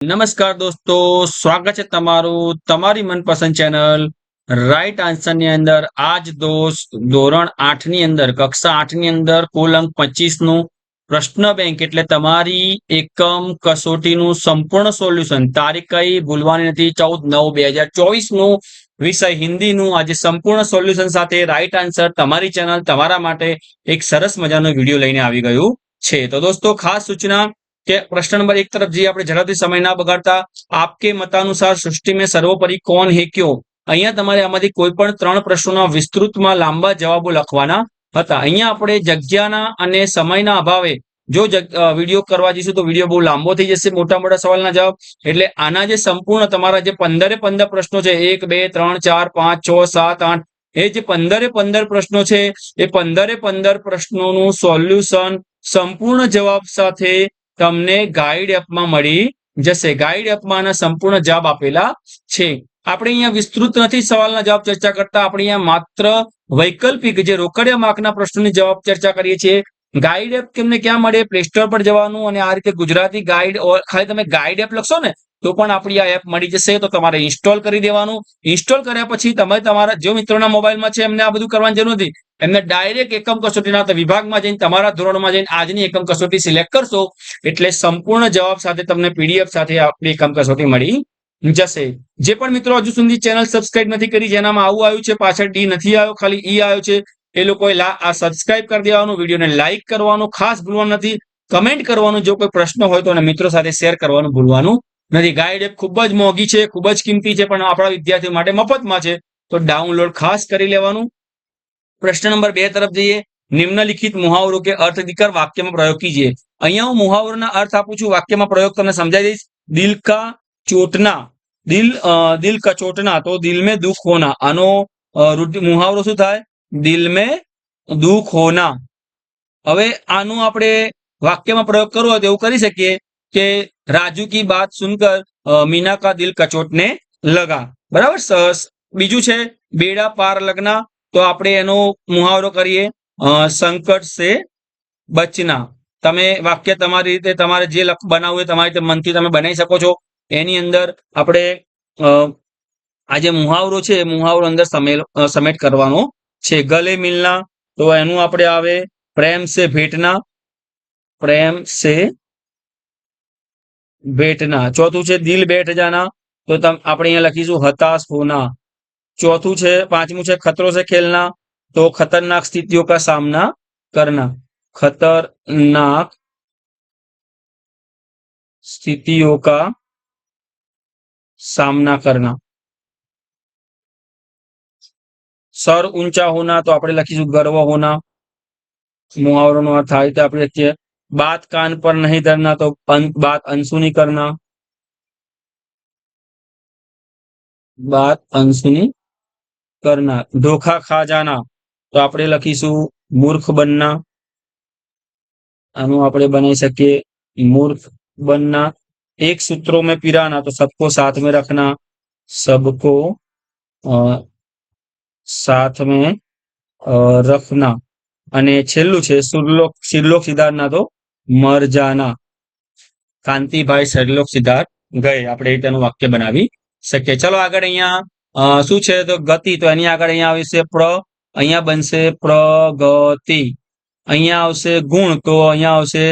નમસ્કાર દોસ્તો, સ્વાગત છે તમારું તમારી મનપસંદ ચેનલ રાઈટ આન્સરની અંદર. આજ દોસ્ત ધોરણ આઠની અંદર, કક્ષા આઠની અંદર, કુલ અંક પચીસનું પ્રશ્ન બેંક એટલે તમારી એકમ કસોટીનું સંપૂર્ણ સોલ્યુશન તારીખ કઈ? ભૂલવાની નથી. ચૌદ નવ બે હજાર ચોવીસનું વિષય હિન્દીનું આજે સંપૂર્ણ સોલ્યુશન સાથે રાઈટ આન્સર તમારી ચેનલ તમારા માટે એક સરસ મજાનો વીડિયો લઈને આવી ગયું છે. તો દોસ્તો, ખાસ સૂચના કે પ્રશ્ન નંબર એક તરફ જઈએ આપણે જરાથી સમય ના બગાડતા, આપકે મતાનુસાર સૃષ્ટિ મેં સર્વોપરી કોણ હે ક્યો? અહીંયા તમારે આમાંથી કોઈ પણ ત્રણ પ્રશ્નોના વિસ્તૃતમાં લાંબા જવાબો લખવાના હતા. અહીંયા આપણે જગ્યાના અને સમયના અભાવે જો વીડિયો કરવા જઈશું તો વીડિયો બહુ લાંબો થઈ જશે મોટા મોટા સવાલના જવાબ. એટલે આના જે સંપૂર્ણ તમારા જે પંદરે પંદર પ્રશ્નો છે, એક, બે, ત્રણ, ચાર, પાંચ, છ, સાત, આઠ, એ જે પંદરે પંદર પ્રશ્નો છે, એ પંદરે પંદર પ્રશ્નોનું સોલ્યુશન સંપૂર્ણ જવાબ સાથે તમને ગાઈડ એપમાં મળી જશે. ગાઈડ એપમાં આના સંપૂર્ણ જવાબ આપેલા છે. આપણે અહીંયા વિસ્તૃત નથી સવાલના જવાબ ચર્ચા કરતા. આપણે અહીંયા માત્ર વૈકલ્પિક જે રોકડિયા માર્કના પ્રશ્નોની જવાબ ચર્ચા કરીએ છીએ. ગાઈડ એપ તમને ક્યાં મળે? પ્લે સ્ટોર પર જવાનું અને આ રીતે ગુજરાતી ગાઈડ ખાલી તમે ગાઈડ એપ લખશો ને તો પણ આપણી આ એપ મળી જશે, તો તમારે ઇન્સ્ટોલ કરી દેવાનું. ઇન્સ્ટોલ કર્યા પછી તમે તમારા, જે મિત્રોના મોબાઈલમાં છે, એમને આ બધું કરવાની જરૂર નથી. એમને ડાયરેક્ટ એકમ કસોટીના વિભાગમાં જઈને, તમારા ધોરણમાં જઈને આજની એકમ કસોટી સિલેક્ટ કરશો, એટલે સંપૂર્ણ જવાબ સાથે તમને પીડીએફ સાથે આપણી એકમ કસોટી મળી જશે. જે પણ મિત્રો હજુ સુધી ચેનલ સબસ્ક્રાઇબ નથી કરી, જેનામાં આવું આવ્યું છે, પાછળ ડી નથી આવ્યો, ખાલી ઈ આવ્યો છે, એ લોકોએ આ સબસ્ક્રાઇબ કરી દેવાનું, વિડીયોને લાઇક કરવાનું, ખાસ ભૂલવાનું નથી. કમેન્ટ કરવાનું, જો કોઈ પ્રશ્ન હોય તો મિત્રો સાથે શેર કરવાનું ભૂલવાનું નથી ગાઈડ એપ ખૂબ જ મોંઘી છે, ખૂબ જ કિંમતી છે, પણ આપણા વિદ્યાર્થીઓ માટે મફતમાં છે. તો ડાઉનલોડ ખાસ કરી લેવાનું. પ્રશ્ન નંબર બે તરફ જઈએ. નિમ્નલિખિત મુહાવરો કે અર્થ દીકર વાક્યમાં પ્રયોગ કીજીએ. અહીંયા હું મુહાવરોના અર્થ આપું છું, વાક્યમાં પ્રયોગ તમને સમજાવી દઈશ. દિલ કા ચોટના. દિલ દિલ કા ચોટના, તો દિલ મેં દુઃખ હોના. આનો મુહાવરો શું થાય? દિલ મેં દુઃખ હોના. હવે આનું આપણે વાક્યમાં પ્રયોગ કરવો હોય તો એવું કરી શકીએ. કે રાજુ કી બાત સુનકર મીના કા દિલ કચોટને લગા. બરાબર? બીજું છે, બેડા પાર લગ્ન. તો આપણે એનો મુહાવરો કરીએ સંકટ સે બચના. તમે વાક્ય તમારી રીતે, તમારે જે બનાવવું હોય તમારી રીતે મનથી તમે બનાવી શકો છો. એની અંદર આપણે આ જે મુહાવરો છે, એ મુહાવરો અંદર સમેટ કરવાનો છે. ગલે મિલના. તો એનું આપણે આવે, પ્રેમ સે ભેટના. પ્રેમ સે ભેટના ચોથું છે દિલ બેઠ જાના તો આપણે અહીંયા લખીશું હતાશ હોના ચોથું છે પાંચમું છે ખતરો છે ખેલના તો खतरनाक स्थितियों का सामना करना खतरनाक स्थितियों का सामना करना સર ઊંચા હોના તો આપણે લખીશું ગર્વ હોના મુહાવરો નો અર્થ આવી આપણે લખીએ બાત કાન પર નહીં ધરના તો બાત અનસુની કરના બાત અનસુની કરના ધોખા ખા જાના તો આપણે લખીશું મૂર્ખ બનના આનું આપણે બનાવી શકીએ મૂર્ખ બનના એક સૂત્રો મેં પીરાના તો સબકો સાથ में रखना सबको સાથ में રખના અને છેલ્લું છે સુરલોક શિરલોક સિદ્ધાર્થના તો મર જાના કાંતિભાઈ સરલોક સિદ્ધાર્થ ગયે. આપણે તેનું વાક્ય બનાવી શકીએ. ચલો આગળ અહીંયા શું છે? તો ગતિ. તો એની આગળ અહીંયા આવશે પ્ર. અહીંયા બનશે પ્રગતિ. અહીંયા આવશે ગુણ. તો અહીંયા આવશે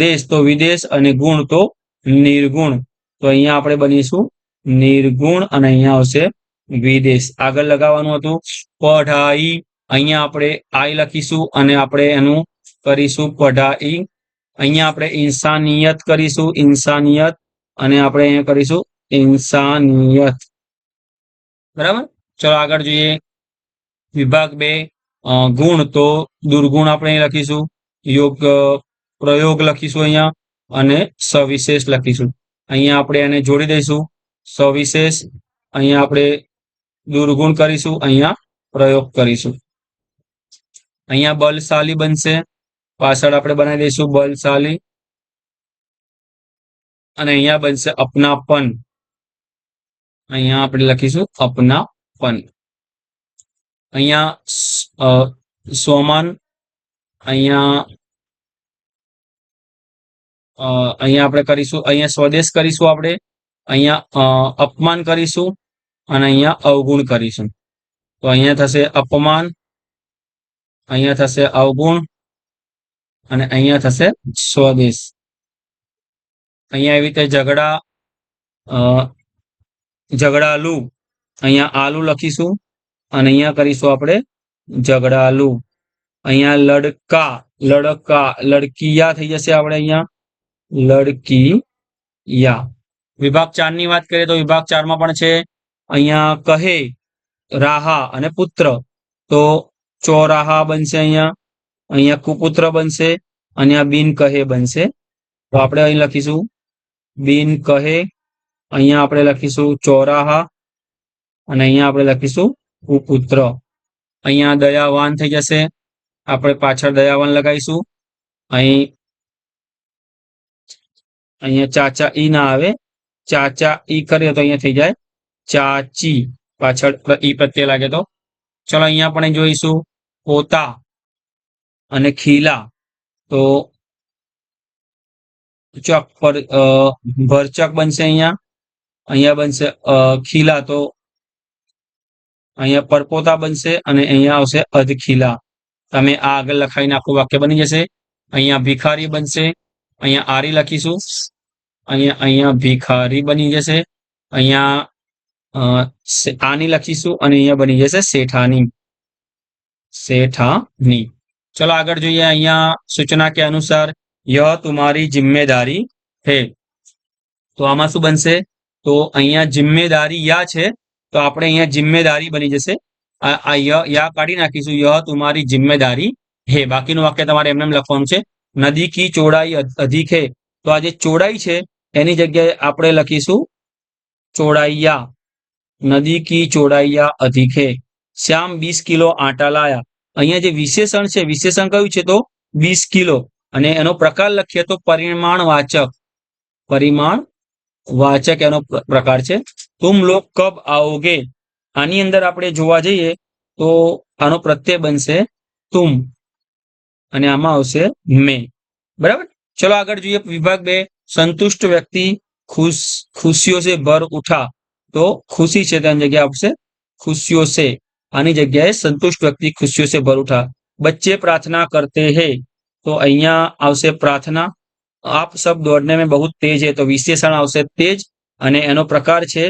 દેશ. તો વિદેશ અને ગુણ તો નિર્ગુણ. તો અહીંયા આપણે બનીશું નિર્ગુણ અને અહીંયા આવશે વિદેશ. આગળ લગાવવાનું હતું પઢાઈ. અહીંયા આપણે આઈ લખીશું અને આપણે એનું કરીશું પઢાઈ. અહીંયા આપણે ઇન્સાનિયત કરીશું, ઇન્સાનિયત, અને આપણે અહીંયા કરીશું ઇન્સાનિયત. બરાબર? ચલો આગળ જોઈએ. વિભાગ બે ગુણ તો દુર્ગુણ આપણે લખીશું, યોગ પ્રયોગ લખીશું અહીંયા, અને સવિશેષ લખીશું. અહીંયા આપણે એને જોડી દઈશું. સવિશેષ, અહીંયા આપણે દુર્ગુણ કરીશું, અહીંયા પ્રયોગ કરીશું. અહીંયા બલશાલી બનશે. પાછળ આપણે બનાવી દઈશું બલશાલી. અને અહીંયા બનશે અપનાપન. અહીંયા આપણે લખીશું અપનાપન. અહીંયા સોમાન. અહીંયા અહીંયા આપણે કરીશું, અહીંયા સ્વદેશ કરીશું આપણે. અહીંયા અપમાન કરીશું અને અહીંયા અવગુણ કરીશું. તો અહીંયા થશે અપમાન. અહીંયા થશે અવગુણ. અને અહીંયા થશે સ્વદેશ. અહીંયા એવી રીતે ઝઘડા ઝઘડાલુ. અહીંયા આલુ લખીશું અને અહીંયા કરીશું આપણે ઝઘડાલુ. અહીંયા લડકા લડકા, લડકીયા થઈ જશે આપણે અહીંયા. લડકીયા. વિભાગ ચારની વાત કરીએ તો વિભાગ ચારમાં પણ છે. અહીંયા કહે, રાહા અને પુત્ર. તો ચોરાહા બનશે અહીંયા. અહીંયા કુપુત્ર બનશે અને આ બિન કહે બનશે. તો આપણે અહીં લખીશું. બિન કહે, અહીંયા આપણે લખીશું ચોરાહા, અને અહીંયા આપણે લખીશું કુપુત્ર. અહીંયા દયાવાન થઈ જશે. આપણે પાછળ દયાવાન લગાવીશું. અહીં, અહીંયા ચાચા ઈ ના આવે. ચાચા ઈ કરીએ તો અહીંયા થઈ જાય. ચાચી. પાછળ ઈ પ્રત્યે લાગે તો. ચલો અહીંયા પણ જોઈશું. પોતા. અને ખીલા, તો ચક પર ભરચક બનશે અહીંયા. અહીંયા બનશે ખીલા, તો અહીંયા પરપોતા બનશે અને અહીંયા આવશે અધખીલા. તમે આ આગળ લખાઈને આખું વાક્ય બની જશે. અહીંયા ભિખારી બનશે. અહીંયા આરી લખીશું. અહીંયા અહીંયા ભિખારી બની જશે. અહીંયા આની લખીશું અને અહીંયા બની જશે શેઠાની. શેઠાની. ચલો આગળ જોઈએ અહીંયા સૂચના કે અનુસાર યહ તુમારી જિમ્મેદારી હે તો આમાં શું બનશે તો અહીંયા જિમ્મેદારી યા છે તો આપણે અહીંયા જિમ્મેદારી બની જશે આ ય યા કાઢી નાખીશું યહ તુમારી જિમ્મેદારી હે બાકીનું વાક્ય તમારે એમને એમ લખવાનું છે નદી કી ચોડાઈ અધ- અધિક હે તો આ જે ચોડાઈ છે એની જગ્યાએ આપણે લખીશું ચોડાઈયા નદી કી ચોડાઈયા અધિક હે શ્યામ વીસ કિલો આટા લાયા અહીંયા જે વિશેષણ છે, વિશેષણ કયું છે તો વીસ કિલો. અને એનો પ્રકાર લખીએ તો પરિમાણ વાચક. પરિમાણ વાચક એનો પ્રકાર છે. તુમ લોક કબ આવોગે આની અંદર આપણે જોવા જઈએ તો આનો પ્રત્યય બનશે તુમ. અને આમાં આવશે મે. બરાબર? ચલો આગળ જોઈએ વિભાગ બે. સંતુષ્ટ વ્યક્તિ ખુશ, ખુશીઓ છે ભર ઉઠા. તો ખુશી છે તેની જગ્યાએ આવશે ખુશીઓ છે આની જગ્યાએ સંતુષ્ટ વ્યક્તિ ખુશીઓ સે ભર ઉઠા. બચ્ચે પ્રાર્થના કરતે હે, તો અહીંયા આવશે પ્રાર્થના. આપ શબ્દ દોડને મેં બહુ તેજ હે, તો વિશેષણ આવશે તેજ અને એનો પ્રકાર છે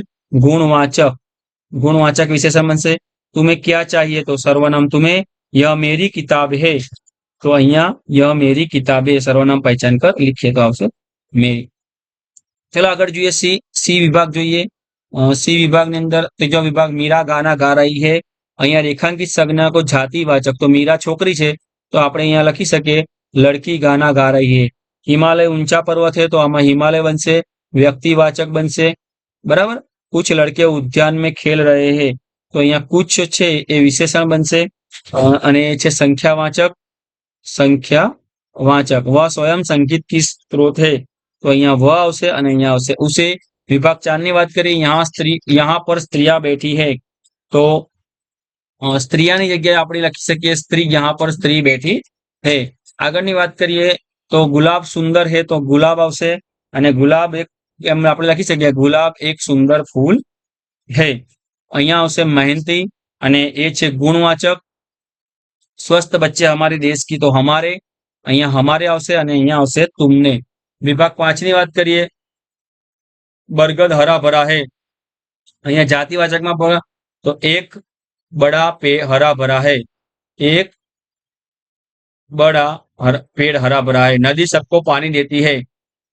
ગુણવાચક. ગુણવાચક વિશેષણ બનશે, તુમે ક્યાં ચાહીએ? તો સર્વનામ તુમે ય મેરી કિતાબ હે. તો અહીંયા ય મેરી કિતાબે સર્વનામ પહેચાન કર, લીખીએ તો આવશે, મેરી. ચલો આગળ જોઈએ સી સી વિભાગ જોઈએ. સી વિભાગની અંદર ત્રીજો વિભાગ મીરા ગાના ગા રહી હે. અહીંયા રેખાંકિત સંજ્ઞા કો જાતિવાચક તો મીરા છોકરી છે તો આપણે અહીંયા લખી શકીએ લડકી ગાના ગા રહી है હિમાલય ઊંચા પર્વત है તો આમાં હિમાલય બનશે વ્યક્તિવાચક બનશે બરાબર કુછ લડકે ઉદ્યાન में खेल रहे हैं તો અહીંયા કુછ છે એ વિશેષણ બનશે અ, અને એ છે સંખ્યાવાચક સંખ્યાવાચક વ સ્વયં સંગીત કી સ્ત્રોત है તો અહીંયા વ આવશે અને અહીંયા આવશે ઉસે વિભાગ ચાર ની વાત કરીએ यहाँ સ્ત્રી यहाँ પર સ્ત્રીયા બેઠી है તો અ, સ્ત્રીયાની જગ્યાએ આપણે લખી શકીએ, સ્ત્રી જ્યાં પર સ્ત્રી બેઠી હે. આગળની વાત કરીએ તો ગુલાબ સુંદર હે તો ગુલાબ આવશે અને ગુલાબ એક, એમ આપણે લખી શકીએ, ગુલાબ એક સુંદર ફૂલ હે. અહીંયા આવશે મહેનતી અને એ છે ગુણવાચક. સ્વસ્થ બચ્ચે અમારી દેશ કી તો હમારે, અહીંયા હમારે આવશે અને અહીંયા આવશે તુમને. વિભાગ પાંચની વાત કરીએ, બરગદ હરા ભરા હે. અહીંયા જાતિવાચકમાં તો એક बड़ा पेड़ हरा भरा है एक बड़ा हर, पेड़ हरा भरा है नदी सबको पानी देती है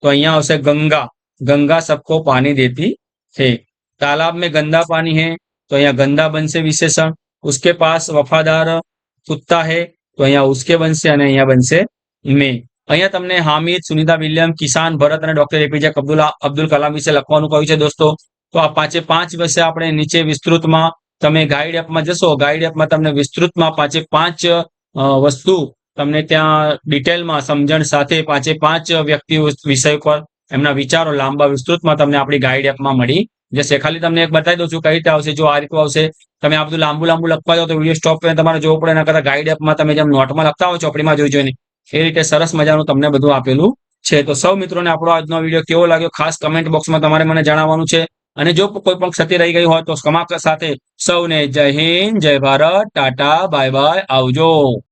तो यहाँ उसे गंगा गंगा सबको पानी देती है तालाब में गंदा पानी है तो यहाँ गंदा बन से विशेषण उसके पास वफादार कुत्ता है તો અહીંયા ઉસકે બનશે અને અહીંયા બનશે મે. અહીંયા તમને હામિદ સુનિતા વિલિયમ કિસાન ભરત અને ડોક્ટર એપીજે અબ્દુલ અબ્દુલ કલામ વિશે લખવાનું કહ્યું છે દોસ્તો. તો આ પાંચે પાંચ વિશે આપણે નીચે વિસ્તૃતમાં તમે ગાઈડ એપમાં જશો ગાઈડ એપમાં તમને વિસ્તૃતમાં પાંચે પાંચ વસ્તુ તમને ત્યાં ડિટેલમાં સમજણ સાથે પાંચે પાંચ વ્યક્તિઓ વિષય પર એમના વિચારો લાંબા વિસ્તૃતમાં તમને આપણી ગાઈડ એપમાં મળી જશે. ખાલી તમને એક બતાવી દઉં છું કઈ રીતે આવશે, જો આ રીતનું આવશે, તમે આ બધું લાંબુ લાંબુ લખવા જાઓ તો વીડિયો સ્ટોપ કરીને તમારે જોવું પડે, એના કરતા ગાઈડ એપમાં તમે જેમ નોટમાં લખતા હોય ચોપડીમાં જોઈ જોઈને, એ રીતે સરસ મજાનું તમને બધું આપેલું છે. તો સૌ મિત્રોને આપણો આજનો વીડિયો કેવો લાગ્યો? ખાસ કમેન્ટ બોક્સમાં તમારે મને જણાવવાનું છે. અને જો કોઈ પણ ક્ષતિ રહી ગઈ હોય તો ક્ષમા સાથે સૌને જય હિન્દ, જય ભારત, ટાટા, બાય બાય, આવજો.